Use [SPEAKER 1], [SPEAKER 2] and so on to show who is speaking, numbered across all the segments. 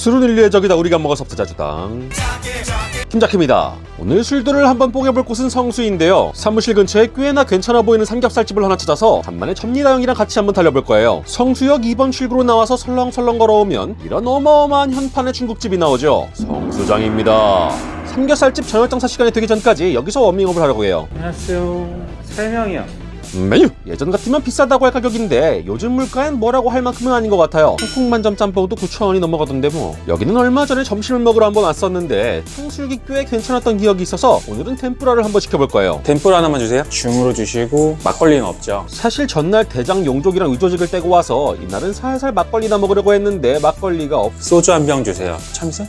[SPEAKER 1] 술은 인류의 적이다. 우리가 먹어서 부자주당. 김작입니다. 오늘 술들을 한번 뽀개볼 곳은 성수인데요. 사무실 근처에 꽤나 괜찮아 보이는 삼겹살집을 하나 찾아서 간만에 접니다 형이랑 같이 한번 달려볼 거예요. 성수역 2번 출구로 나와서 설렁설렁 걸어오면 이런 어마어마한 현판의 중국집이 나오죠. 성수장입니다. 삼겹살집 저녁 장사 시간이 되기 전까지 여기서 워밍업을 하려고 해요.
[SPEAKER 2] 안녕하세요. 세 명이요.
[SPEAKER 1] 메뉴 예전 같으면 비싸다고 할 가격인데 요즘 물가엔 뭐라고 할 만큼은 아닌 것 같아요 홍콩 만점 짬뽕도 9,000원이 넘어가던데 뭐 여기는 얼마 전에 점심을 먹으러 한번 왔었는데 탕수육이 꽤 괜찮았던 기억이 있어서 오늘은 템뿌라를 한번 시켜볼 거예요
[SPEAKER 2] 덴뿌라 하나만 주세요. 중으로 주시고 막걸리는 없죠.
[SPEAKER 1] 사실 전날 대장 용족이랑 의조직을 떼고 와서 이날은 살살 막걸리나 먹으려고 했는데 막걸리가 없
[SPEAKER 2] 소주 한 병 주세요. 참이슬?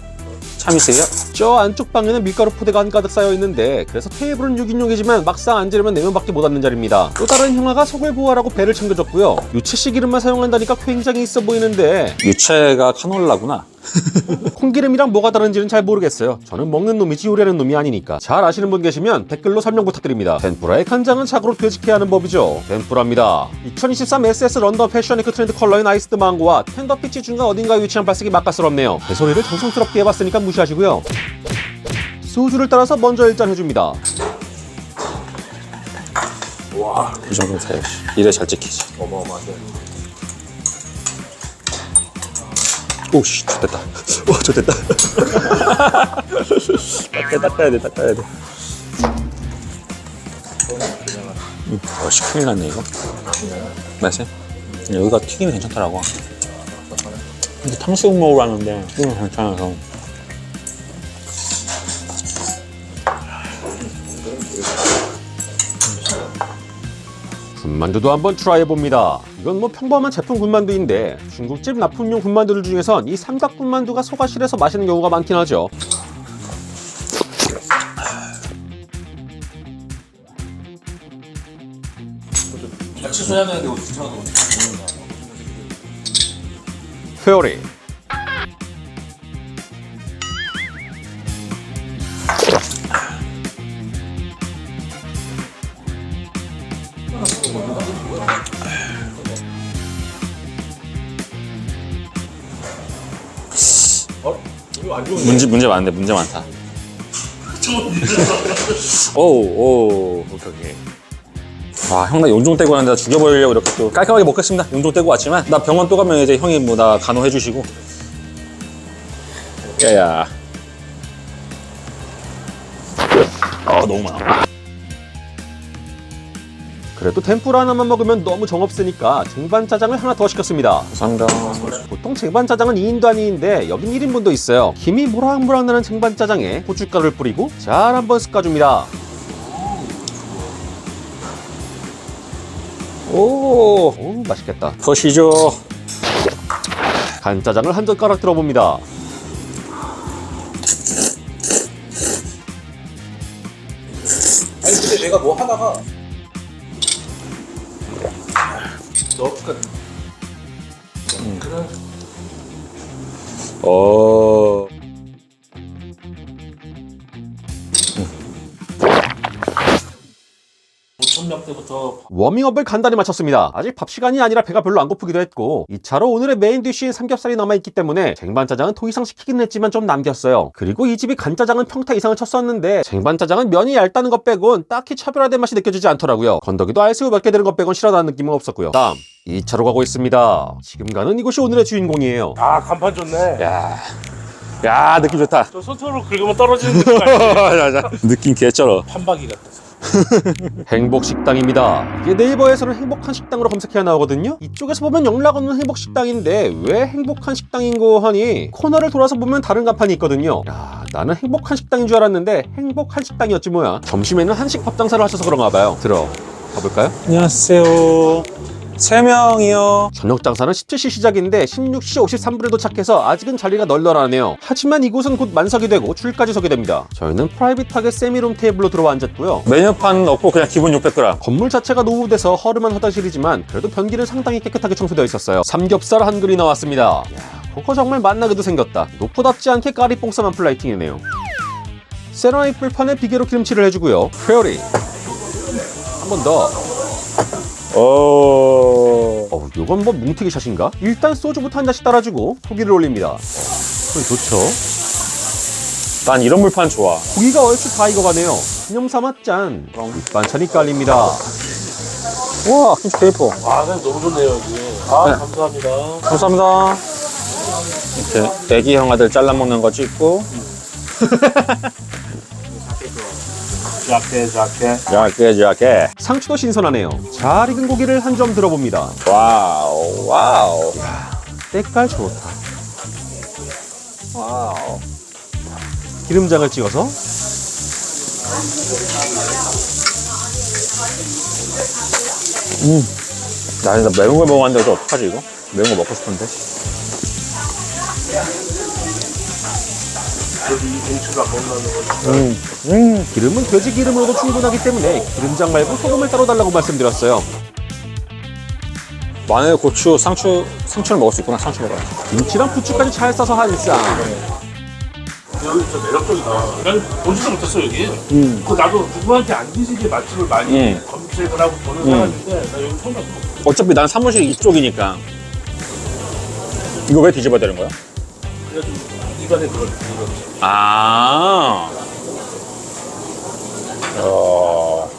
[SPEAKER 2] 참이슬이요?
[SPEAKER 1] 저 안쪽 방에는 밀가루 포대가 한가득 쌓여 있는데 그래서 테이블은 6인용이지만 막상 앉으려면 4명밖에 못 앉는 자리입니다. 또 다른 형아가 속을 보호하라고 배를 챙겨줬고요. 유채씨 기름만 사용한다니까 굉장히 있어 보이는데
[SPEAKER 2] 유채가 카놀라구나.
[SPEAKER 1] 콩기름이랑 뭐가 다른지는 잘 모르겠어요. 저는 먹는 놈이지 요리하는 놈이 아니니까. 잘 아시는 분 계시면 댓글로 설명 부탁드립니다. 덴뿌라의 간장은 자고로 되직해야 하는 법이죠. 덴뿌라입니다. 2023 SS 런던 패션위크 트렌드 컬러인 아이스드 망고와 텐더 피치 중간 어딘가에 위치한 발색이 맛깔스럽네요. 제 소리를 정성스럽게 해봤으니까 무시하시고요. 소주를 따라서 먼저 일단 해줍니다.
[SPEAKER 2] 와, 이 정도면 돼. 이래 잘 찍히지.
[SPEAKER 3] 어마어마하게.
[SPEAKER 2] 오씨, 됐다. 와, 저 됐다. 닦아야, 돼, 닦아야 돼. 음, 어씨, 큰일 났네, 이거. 맛있어요? 여기가 튀김이 괜찮더라고. 근데 탕수육 먹으러 왔는데, 튀김이 괜찮아서.
[SPEAKER 1] 군만두도 한번 트라이 해봅니다. 이건 뭐 평범한 제품 군만두인데 중국집 납품용 군만두들 중에선 이 삼각 군만두가 소가실에서 마시는 경우가 많긴 하죠.
[SPEAKER 3] 되는데 어떻게
[SPEAKER 1] 페어리
[SPEAKER 2] 문제, 문제 많은데, 문제 많다. 오, 오, 오케이, 오케이. 와, 형 나 용종 떼고 왔는데 나 죽여버리려고 이렇게 또 깔끔하게 먹겠습니다. 용종 떼고 왔지만 나 병원 또 가면 이제 형이 뭐 나 간호해 주시고. 야야. 아, 너무 많아.
[SPEAKER 1] 그래도 템뿌라 하나만 먹으면 너무 정없으니까 쟁반짜장을 하나 더 시켰습니다.
[SPEAKER 2] 감사합니다.
[SPEAKER 1] 보통 쟁반짜장은 2인도 아닌데 여긴 1인분도 있어요. 김이 모락모락 나는 쟁반짜장에 고춧가루를 뿌리고 잘 한번 섞어줍니다. 오, 오 맛있겠다.
[SPEAKER 2] 거시죠.
[SPEAKER 1] 간짜장을 한 젓가락 들어봅니다.
[SPEAKER 3] 아니 근데 내가 뭐 하다가 너 그니까 그런
[SPEAKER 2] 어.
[SPEAKER 3] 오천명 때부터
[SPEAKER 1] 워밍업을 간단히 마쳤습니다. 아직 밥 시간이 아니라 배가 별로 안 고프기도 했고 2차로 오늘의 메인 디쉬인 삼겹살이 남아있기 때문에 쟁반짜장은 더 이상 시키긴 했지만 좀 남겼어요. 그리고 이 집이 간짜장은 평타 이상을 쳤었는데 쟁반짜장은 면이 얇다는 것 빼곤 딱히 차별화된 맛이 느껴지지 않더라고요. 건더기도 알새우 몇개 들은 것 빼곤 싫어하는 느낌은 없었고요. 다음 2차로 가고 있습니다. 지금 가는 이곳이 오늘의 주인공이에요.
[SPEAKER 4] 아 간판 좋네.
[SPEAKER 2] 야. 야, 느낌 좋다.
[SPEAKER 4] 저 손톱으로 긁으면 떨어지는 느낌?
[SPEAKER 2] 느낌 개쩔어.
[SPEAKER 3] 판박이 같아서
[SPEAKER 1] 행복식당입니다. 이게 네이버에서는 행복한 식당으로 검색해야 나오거든요. 이쪽에서 보면 영락 없는 행복식당인데 왜 행복한 식당인 거 하니 코너를 돌아서 보면 다른 간판이 있거든요. 야, 나는 행복한 식당인 줄 알았는데 행복한 식당이었지 뭐야. 점심에는 한식 밥 장사를 하셔서 그런가 봐요. 들어 가볼까요?
[SPEAKER 2] 안녕하세요. 세 명이요.
[SPEAKER 1] 저녁 장사는 17시 시작인데 16시 53분에 도착해서 아직은 자리가 널널하네요. 하지만 이곳은 곧 만석이 되고 줄까지 서게 됩니다. 저희는 프라이빗하게 세미룸 테이블로 들어와 앉았고요.
[SPEAKER 2] 메뉴판 없고 그냥 기본 600g.
[SPEAKER 1] 건물 자체가 노후돼서 허름한 화장실이지만 그래도 변기는 상당히 깨끗하게 청소되어 있었어요. 삼겹살 한 그릇이 나왔습니다. 야, 그거 정말 맛나게도 생겼다. 노포답지 않게 까리 뽕쌈한 플라이팅이네요. 세라믹 불판에 비계로 기름칠을 해주고요. 페어리 한 번 더.
[SPEAKER 2] 오.
[SPEAKER 1] 어, 이건 뭐 뭉티기 샷인가? 일단 소주부터 한 잔씩 따라주고 후기를 올립니다. 소리 좋죠?
[SPEAKER 2] 난 이런 물판 좋아.
[SPEAKER 1] 고기가 얼추 다 익어가네요. 기념삼아 짠. 밑반찬이 깔립니다.
[SPEAKER 2] 우와, 김치 페이퍼.
[SPEAKER 4] 아, 그냥 너무 좋네요, 여기. 아,
[SPEAKER 2] 네.
[SPEAKER 4] 감사합니다.
[SPEAKER 2] 감사합니다. 이렇게 애기 형아들 잘라 먹는 거 찍고,
[SPEAKER 4] 자케, 자케.
[SPEAKER 2] 약게, 약게.
[SPEAKER 1] 상추도 신선하네요. 잘 익은 고기를 한 점 들어봅니다.
[SPEAKER 2] 와우, 와우.
[SPEAKER 1] 때깔 좋다.
[SPEAKER 2] 와우.
[SPEAKER 1] 기름장을 찍어서
[SPEAKER 2] 나 진짜 매운 걸 먹었는데 어떡하지, 이거? 매운 거 먹고 싶은데.
[SPEAKER 4] 여기 이못 넣는 거지.
[SPEAKER 2] 음, 음.
[SPEAKER 1] 기름은 돼지 기름으로도 충분하기 때문에 기름장 말고 소금을 따로 달라고 말씀드렸어요.
[SPEAKER 2] 마늘, 고추, 상추, 상추를 먹을 수 있구나. 상추 먹어야지.
[SPEAKER 1] 김치랑 부추까지 잘 싸서 한 쌈.
[SPEAKER 4] 여기 진짜 매력적이다. 난 보지도 못했어, 여기.
[SPEAKER 2] 음.
[SPEAKER 4] 그 나도 누구한테 안 뒤지게 맛집을 많이
[SPEAKER 2] 음.
[SPEAKER 4] 검색을 하고 보는 사람인데, 나 여기 처음 봤어.
[SPEAKER 2] 어차피 난 사무실 이쪽이니까. 이거 왜 뒤집어야 되는 거야?
[SPEAKER 4] 그래가지고 입안에 그걸 들어갔지.
[SPEAKER 2] 아. 어,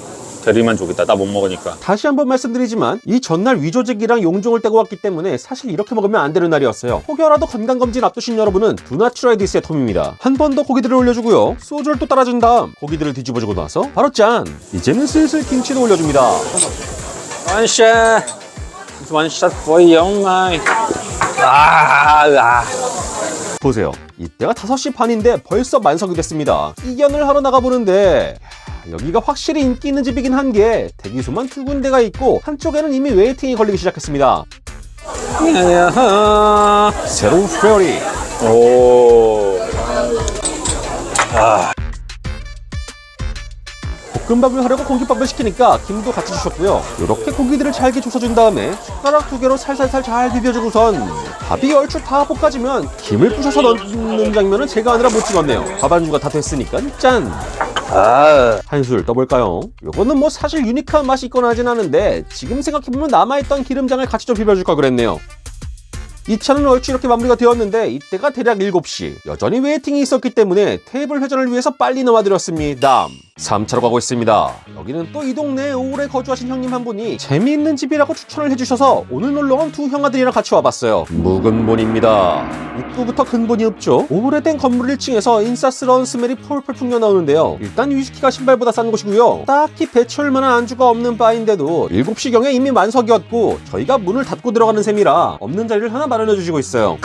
[SPEAKER 2] 대리만 족이다. 나 못 먹으니까.
[SPEAKER 1] 다시 한번 말씀드리지만 이 전날 위조제기랑 용종을 떼고 왔기 때문에 사실 이렇게 먹으면 안 되는 날이었어요. 혹여라도 건강검진 앞두신 여러분은 두나 트라이 디스의 톰입니다. 한 번 더 고기들을 올려주고요. 소주를 또 따라준 다음 고기들을 뒤집어주고 나서 바로 짠! 이제는 슬슬 김치를 올려줍니다.
[SPEAKER 2] 원샷. 원샷 you, my. 아, 아.
[SPEAKER 1] 보세요. 이때가 5시 반인데 벌써 만석이 됐습니다. 이견을 하러 나가보는데 야, 여기가 확실히 인기 있는 집이긴 한 게 대기소만 두 군데가 있고 한쪽에는 이미 웨이팅이 걸리기 시작했습니다. 새로운 페어리
[SPEAKER 2] 오.
[SPEAKER 1] 볶음밥을 하려고 공깃밥을 시키니까 김도 같이 주셨고요. 이렇게 고기들을 잘게 조사준 다음에 숟가락 두 개로 살살살 잘 비벼주고선 밥이 얼추 다 볶아지면 김을 부셔서 넣는 장면은 제가 아니라 못 찍었네요. 밥 안주가 다 됐으니까 짠!
[SPEAKER 2] 아.
[SPEAKER 1] 한술 떠볼까요? 요거는 뭐 사실 유니크한 맛이 있거나 하진 않은데 지금 생각해보면 남아있던 기름장을 같이 좀 비벼줄 걸 그랬네요. 이 차는 얼추 이렇게 마무리가 되었는데 이때가 대략 7시. 여전히 웨이팅이 있었기 때문에 테이블 회전을 위해서 빨리 나와드렸습니다. 3차로 가고 있습니다. 여기는 또 이 동네에 오래 거주하신 형님 한 분이 재미있는 집이라고 추천을 해주셔서 오늘 놀러온 두 형아들이랑 같이 와봤어요. 묵은본입니다 입구부터 근본이 없죠. 오래된 건물 1층에서 인싸스러운 스멜이 폴폴 풍겨나오는데요. 일단 위스키가 신발보다 싼 곳이고요. 딱히 배치할 만한 안주가 없는 바인데도 7시경에 이미 만석이었고 저희가 문을 닫고 들어가는 셈이라 없는 자리를 하나 마련해 주시고 있어요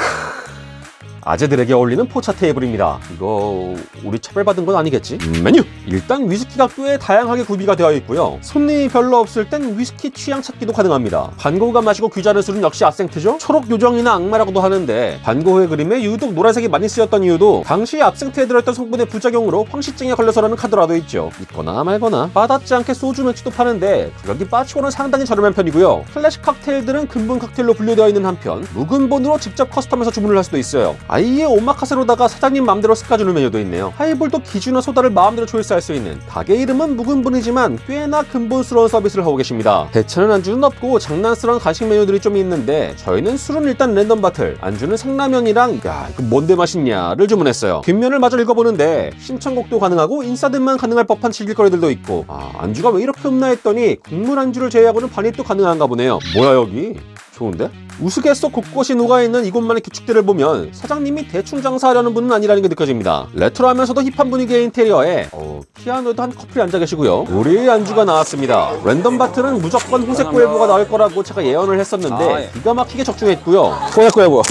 [SPEAKER 1] 아재들에게 어울리는 포차 테이블입니다. 이거 우리 차별받은 건 아니겠지? 음, 메뉴! 일단 위스키가 꽤 다양하게 구비가 되어 있고요. 손님이 별로 없을 땐 위스키 취향 찾기도 가능합니다. 반고흐가 마시고 귀자는 술은 역시 압생트죠? 초록 요정이나 악마라고도 하는데 반고흐의 그림에 유독 노란색이 많이 쓰였던 이유도 당시 압생트에 들어있던 성분의 부작용으로 황시증에 걸려서라는 카드라도 있죠. 있거나 말거나 빠닿지 않게 소주 맥주도 파는데 가격이 빠치고는 상당히 저렴한 편이고요. 클래식 칵테일들은 근본 칵테일로 분류되어 있는 한편 묵은 본으로 직접 커스텀해서 주문을 할 수도 있어요. 아예 오마카세로다가 사장님 맘대로 섞어주는 메뉴도 있네요. 하이볼도 기준화 소다를 마음대로 초이스할 수 있는 닭의 이름은 묵은본이지만 꽤나 근본스러운 서비스를 하고 계십니다. 대체는 안주는 없고 장난스러운 간식 메뉴들이 좀 있는데 저희는 술은 일단 랜덤 바틀, 안주는 상라면이랑 야 이거 뭔데 맛있냐를 주문했어요. 뒷면을 마저 읽어보는데 신청곡도 가능하고 인싸들만 가능할 법한 즐길거리들도 있고 아 안주가 왜 이렇게 없나 했더니 국물 안주를 제외하고는 반입도 가능한가 보네요. 뭐야 여기? 좋은데? 우스갯 속 곳곳이 녹아있는 이곳만의 규칙들을 보면 사장님이 대충 장사하려는 분은 아니라는 게 느껴집니다. 레트로하면서도 힙한 분위기의 인테리어에 어, 피아노에도 한 커플이 앉아 계시고요. 우리의 안주가 나왔습니다. 랜덤 바틀은 무조건 홍색 고예보가 나올 거라고 제가 예언을 했었는데
[SPEAKER 2] 아, 예.
[SPEAKER 1] 기가 막히게 적중했고요.
[SPEAKER 2] 꼬야꼬야고.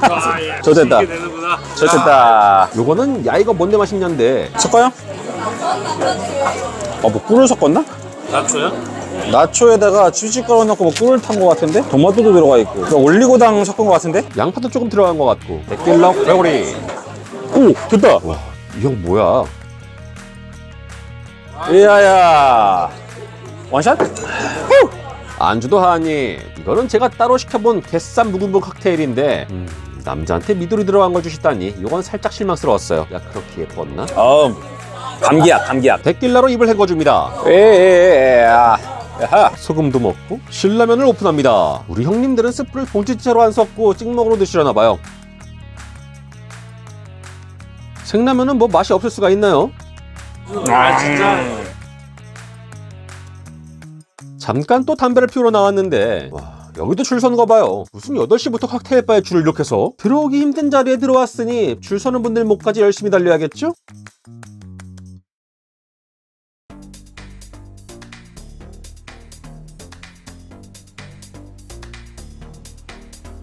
[SPEAKER 4] 아, 예.
[SPEAKER 2] 저 됐다. 저 됐다.
[SPEAKER 1] 요거는 야 이거 뭔데 맛있냐인데
[SPEAKER 2] 섞어요? 어, 뭐 꿀을 섞었나?
[SPEAKER 4] 나초야?
[SPEAKER 2] 나초에다가 치즈가루 넣고 뭐 꿀을 탄 것 같은데? 토마토도 들어가 있고. 그러니까 올리고당 섞은 것 같은데?
[SPEAKER 1] 양파도 조금 들어간 것 같고 데킬러 페오리
[SPEAKER 2] 오, 됐다.
[SPEAKER 1] 이 형 뭐야?
[SPEAKER 2] 이야야. 원샷?
[SPEAKER 1] 안주도 하니 이거는 제가 따로 시켜본 개쌈 묵은본 칵테일인데 음, 남자한테 미돌이 들어간 걸 주시다니 이건 살짝 실망스러웠어요. 야 그렇게 예뻤나?
[SPEAKER 2] 어, 감기약, 감기약.
[SPEAKER 1] 데킬라로 입을 헹궈줍니다.
[SPEAKER 2] 에에에에, 아. 야하.
[SPEAKER 1] 소금도 먹고 신라면을 오픈합니다. 우리 형님들은 스프를 봉지째로 안 섞고 찍먹으로 드시려나 봐요. 생라면은 뭐 맛이 없을 수가 있나요?
[SPEAKER 4] 아 진짜
[SPEAKER 1] 잠깐 또 담배를 피우러 나왔는데 와 여기도 줄 서는 거 봐요 무슨 8시부터 칵테일 바에 줄을 이렇게 서 들어오기 힘든 자리에 들어왔으니 줄 서는 분들 목까지 열심히 달려야겠죠?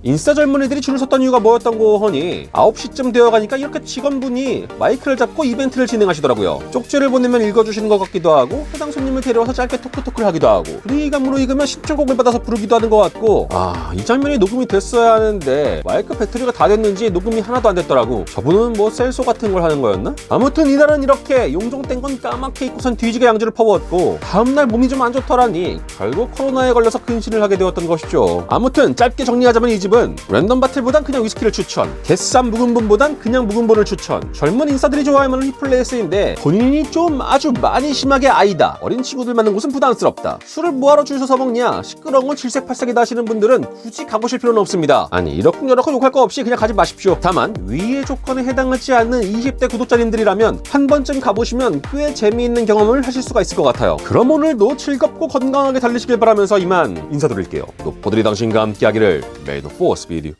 [SPEAKER 1] 인싸 젊은이들이 줄을 섰던 이유가 뭐였던고 하니 9시쯤 되어가니까 이렇게 직원분이 마이크를 잡고 이벤트를 진행하시더라고요. 쪽지를 보내면 읽어주시는 것 같기도 하고 해당 손님을 데려와서 짧게 토크토크를 하기도 하고 분위기가 무르익으면 신청곡을 받아서 부르기도 하는 것 같고 아 이 장면이 녹음이 됐어야 하는데 마이크 배터리가 다 됐는지 녹음이 하나도 안 됐더라고. 저분은 뭐 셀소 같은 걸 하는 거였나? 아무튼 이날은 이렇게 용종 땡건 까맣게 입고선 뒤지게 양주를 퍼부었고 다음날 몸이 좀 안 좋더라니 결국 코로나에 걸려서 근신을 하게 되었던 것이죠. 아무튼 짧게 정리하자면 이집 은 랜덤 바틀보단 그냥 위스키를 추천 개쌈 묵은분보단 그냥 묵은분을 추천. 젊은 인싸들이 좋아할 만한 힙플레이스인데 본인이 좀 아주 많이 심하게 아이다. 어린 친구들 많은 곳은 부담스럽다. 술을 뭐하러 줄 서서 먹냐? 시끄러운 건 질색팔색이다 하시는 분들은 굳이 가보실 필요는 없습니다. 아니 이렇쿵저렇쿵 욕할 거 없이 그냥 가지 마십시오. 다만 위의 조건에 해당하지 않는 20대 구독자님들이라면 한 번쯤 가보시면 꽤 재미있는 경험을 하실 수가 있을 것 같아요. 그럼 오늘도 즐겁고 건강하게 달리시길 바라면서 이만 인사드릴게요. 노포들이 당신과 함께하기를 the Force vídeo